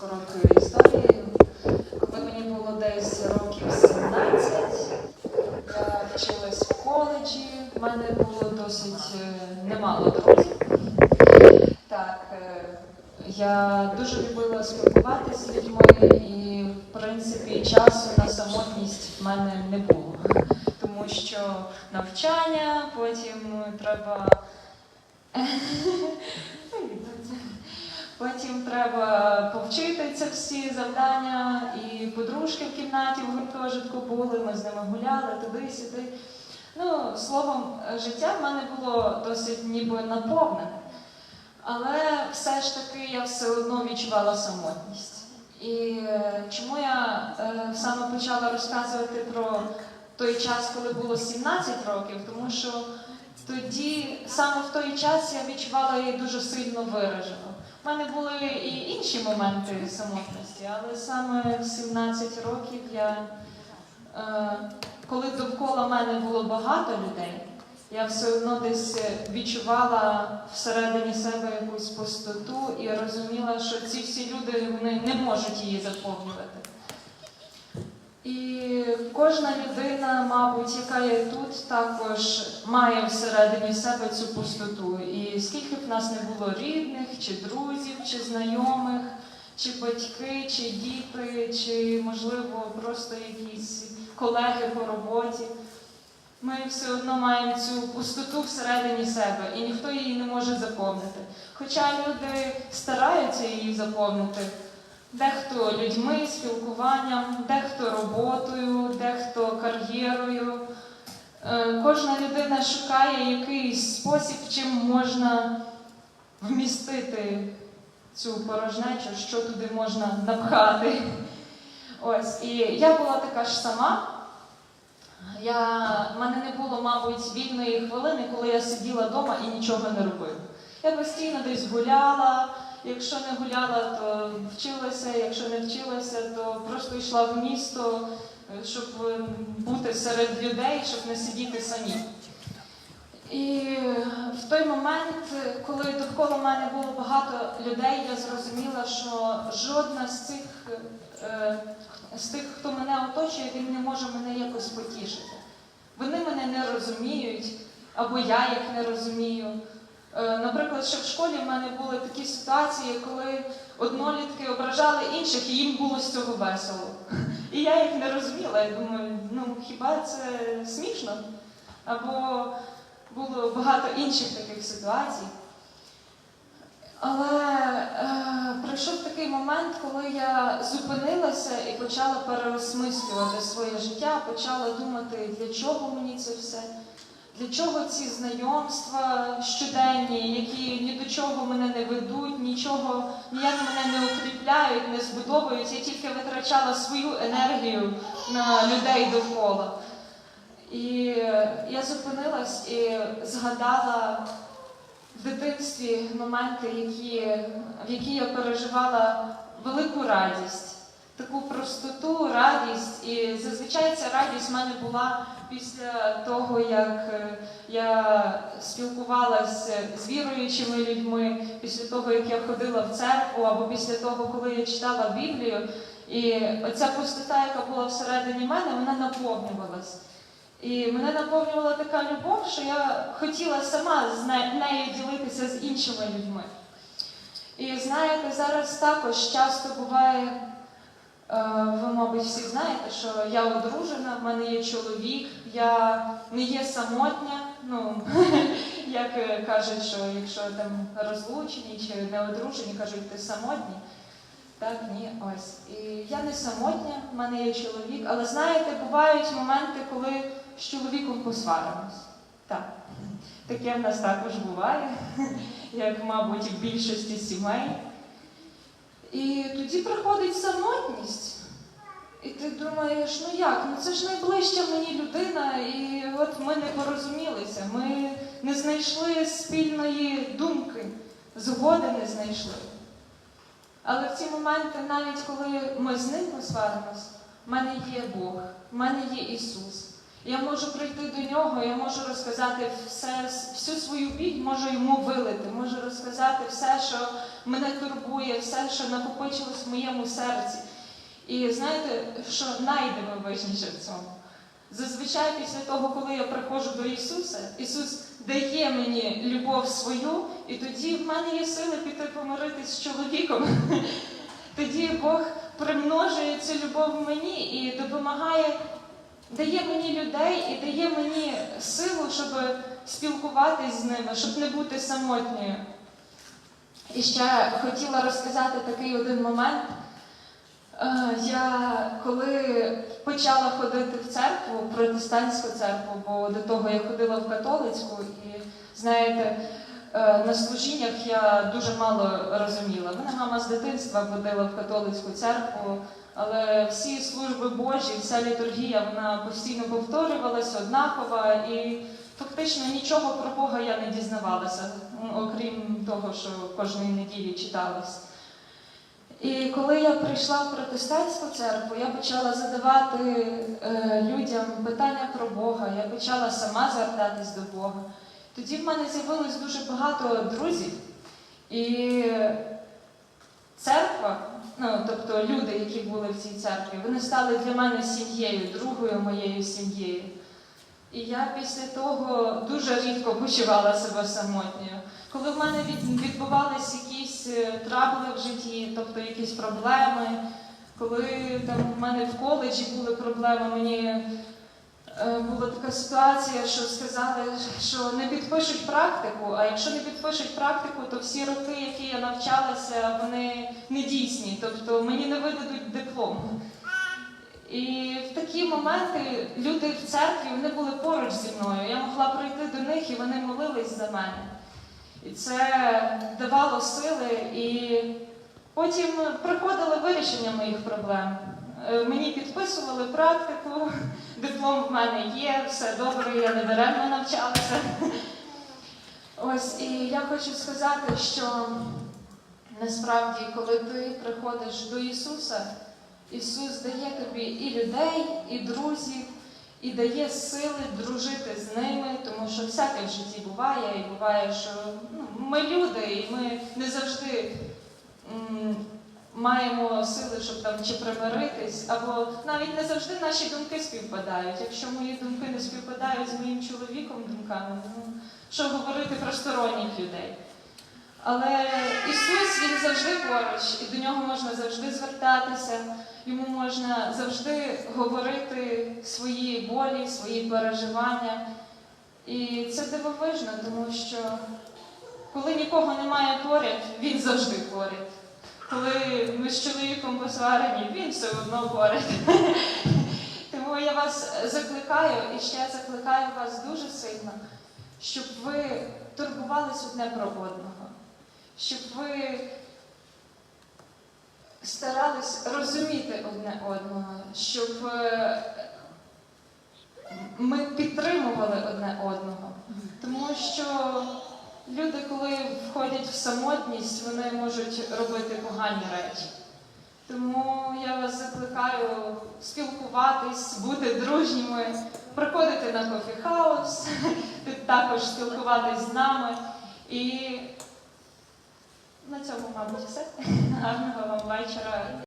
короткою історією. Коли мені було десь років 17, я вчилась в коледжі, в мене було досить е, немало друзів. Так, е, я дуже любила спілкуватися з людьми, і в принципі часу на самотність в мене не було. Тому що навчання, потім треба. Потім треба повчити ці всі завдання, і подружки в кімнаті в гуртожитку були, ми з ними гуляли туди-сюди. Ну, словом, життя в мене було досить ніби наповнене. Але все ж таки я все одно відчувала самотність. І е, чому я е, саме почала розказувати про той час, коли було 17 років, тому що тоді, саме в той час, я відчувала її дуже сильно виражено. У мене були і інші моменти самотності, але саме в 17 років я, е, коли довкола мене було багато людей, я все одно десь відчувала всередині себе якусь пустоту і розуміла, що ці всі люди вони не можуть її заповнювати. Кожна людина, мабуть, яка є тут, також має всередині себе цю пустоту. І скільки б нас не було рідних, чи друзів, чи знайомих, чи батьки, чи діти, чи, можливо, просто якісь колеги по роботі, ми все одно маємо цю пустоту всередині себе, і ніхто її не може заповнити. Хоча люди стараються її заповнити. Дехто людьми, спілкуванням, дехто роботою, дехто кар'єрою. Е, Кожна людина шукає якийсь спосіб, чим можна вмістити цю порожнечу, що туди можна напхати. Ось, і я була така ж сама. Я, в мене не було, мабуть, вільної хвилини, коли я сиділа вдома і нічого не робила. Я постійно десь гуляла. Якщо не гуляла, то вчилася, якщо не вчилася, то просто йшла в місто, е, щоб е, бути серед людей, щоб не сидіти самі. І в той момент, коли довкола мене було багато людей, я зрозуміла, що жодна з цих, е, з тих, хто мене оточує, він не може мене якось потішити. Вони мене не розуміють, або я їх не розумію. Е, Наприклад, ще в школі в мене були такі ситуації, коли однолітки ображали інших, і їм було з цього весело. І я їх не розуміла. Я думаю, ну хіба це смішно? Або було багато інших таких ситуацій. Але е, прийшов такий момент, коли я зупинилася і почала переосмислювати своє життя, почала думати, для чого мені це все. Для чого ці знайомства щоденні, які ні до чого мене не ведуть, нічого ніяк мене не укріпляють, не збудовують. Я тільки витрачала свою енергію на людей довкола. І я зупинилась і згадала в дитинстві моменти, які, в які я переживала велику радість, таку простоту, радість. І зазвичай ця радість в мене була після того, як е, я спілкувалася з віруючими людьми, після того, як я ходила в церкву, або після того, коли я читала Біблію. І оця пустота, яка була всередині мене, вона наповнювалась. І мене наповнювала така любов, що я хотіла сама з нею ділитися з іншими людьми. І знаєте, зараз також часто буває, ви, мабуть, всі знаєте, що я одружена, в мене є чоловік, я не є самотня. Ну, як е, кажуть, що якщо там розлучені чи не одружені, кажуть, ти самотні. Так, ні, ось. І я не самотня, в мене є чоловік, але знаєте, бувають моменти, коли з чоловіком посваримось. Так. Таке в нас також буває, як, мабуть, в більшості сімей. І тоді приходить самотність. І ти думаєш, ну як, ну це ж найближча мені людина, і от ми не порозумілися, ми не знайшли спільної думки, згоди не знайшли. Але в ці моменти, навіть коли ми з ним посваримось, в мене є Бог, в мене є Ісус. Я можу прийти до нього, я можу розказати все, всю свою біль, можу йому вилити, можу розказати все, що мене турбує, все, що накопичилось в моєму серці. І знаєте, що найдивовижніше в цьому? Зазвичай після того, коли я приходжу до Ісуса, Ісус дає мені любов свою, і тоді в мене є сили піти помиритись з чоловіком. Тоді Бог примножує цю любов в мені і допомагає, дає мені людей і дає мені силу, щоб спілкуватись з ними, щоб не бути самотньою. І ще хотіла розказати такий один момент. Е, Я коли почала ходити в церкву, протестантську церкву, бо до того я ходила в католицьку, і знаєте, на служіннях я дуже мало розуміла. Мене мама з дитинства водила в католицьку церкву, але всі служби Божі, вся літургія, вона постійно повторювалася, однакова, і фактично нічого про Бога я не дізнавалася, окрім того, що кожної неділі читалось. І коли я прийшла в протестантську церкву, я почала задавати е, людям питання про Бога, я почала сама звертатись до Бога. Тоді в мене з'явилось дуже багато друзів, і церква, ну тобто люди, які були в цій церкві, вони стали для мене сім'єю, другою моєю сім'єю. І я після того дуже рідко почувала себе самотньою. Коли в мене відбувались якісь е, трабли в житті, тобто якісь проблеми, коли там в мене в коледжі були проблеми, мені була така ситуація, що сказали, що не підпишуть практику, а якщо не підпишуть практику, то всі роки, які я навчалася, вони не дійсні, тобто мені не видадуть диплом. І в такі моменти люди в церкві вони були поруч зі мною. Я могла прийти до них і вони молились за мене. І це давало сили, і потім приходило вирішення моїх проблем. Е, Мені підписували практику, диплом в мене є, все добре, я не даремно навчалася. Ось, і я хочу сказати, що насправді, коли ти приходиш до Ісуса, Ісус дає тобі і людей, і друзів, і дає сили дружити з ними, тому що всяке в житті буває, і буває, що ну, ми люди, і ми не завжди м, маємо сили, щоб там чи примиритись, або навіть не завжди наші думки співпадають. Якщо мої думки не співпадають з моїм чоловіком думками, ну що говорити про сторонніх людей. Але Ісус Він завжди поруч, і до нього можна завжди звертатися, йому можна завжди говорити свої болі, свої переживання. І це дивовижно, тому що коли нікого немає поряд, він завжди поряд. Коли ми з чоловіком посварені, він все одно поряд. Тому я вас закликаю і ще закликаю вас дуже сильно, щоб ви турбувались одне про одного щоб ви старались розуміти одне одного, щоб е, ми підтримували одне одного. Тому що люди, коли входять в самотність, вони можуть робити погані речі. Тому я вас закликаю спілкуватись, бути дружніми, приходити на кофі-хаус, також спілкуватись з нами. І на цьому, мабуть, все. Гарного вам вечора.